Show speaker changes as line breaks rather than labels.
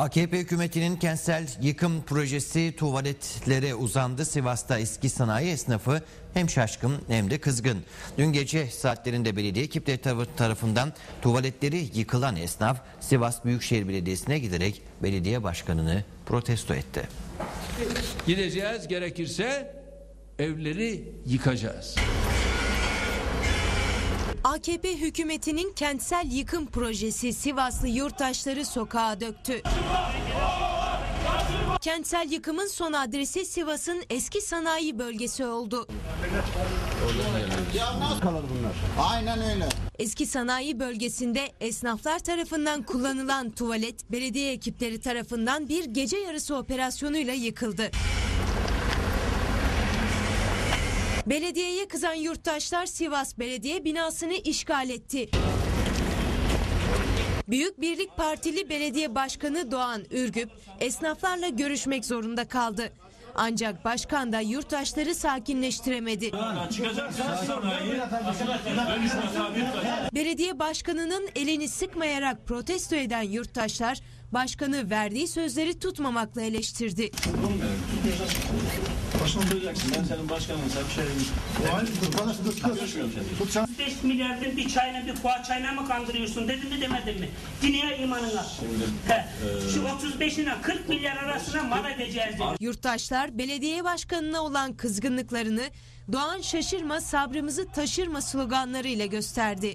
AKP hükümetinin kentsel yıkım projesi tuvaletlere uzandı. Sivas'ta eski sanayi esnafı hem şaşkın hem de kızgın. Dün gece saatlerinde belediye ekipleri tar- tarafından tuvaletleri yıkılan esnaf Sivas Büyükşehir Belediyesi'ne giderek belediye başkanını protesto etti.
Gideceğiz gerekirse evleri yıkacağız.
AKP hükümetinin kentsel yıkım projesi Sivaslı yurttaşları sokağa döktü. Kentsel yıkımın son adresi Sivas'ın eski sanayi bölgesi oldu.
Aynen öyle.
Eski sanayi bölgesinde esnaflar tarafından kullanılan tuvalet belediye ekipleri tarafından bir gece yarısı operasyonuyla yıkıldı. Belediyeye kızan yurttaşlar Sivas Belediye binasını işgal etti. Büyük Birlik Partili Belediye Başkanı Doğan Ürgüp esnaflarla görüşmek zorunda kaldı. Ancak başkan da yurttaşları sakinleştiremedi. Belediye başkanının elini sıkmayarak protesto eden yurttaşlar başkanı verdiği sözleri tutmamakla eleştirdi.
Başını duyacaksın. Ben senin başkanın sen bir şey görüşmüyorum seni.
5 milyardır bir çayla bir poğaçayla mı kandırıyorsun dedim mi demedim mi? Dinle imanına. He, Şu 35'ine 40 milyar arasına mal edeceğiz dedi.
Yurttaşlar belediye başkanına olan kızgınlıklarını Doğan şaşırma sabrımızı taşırma sloganlarıyla gösterdi.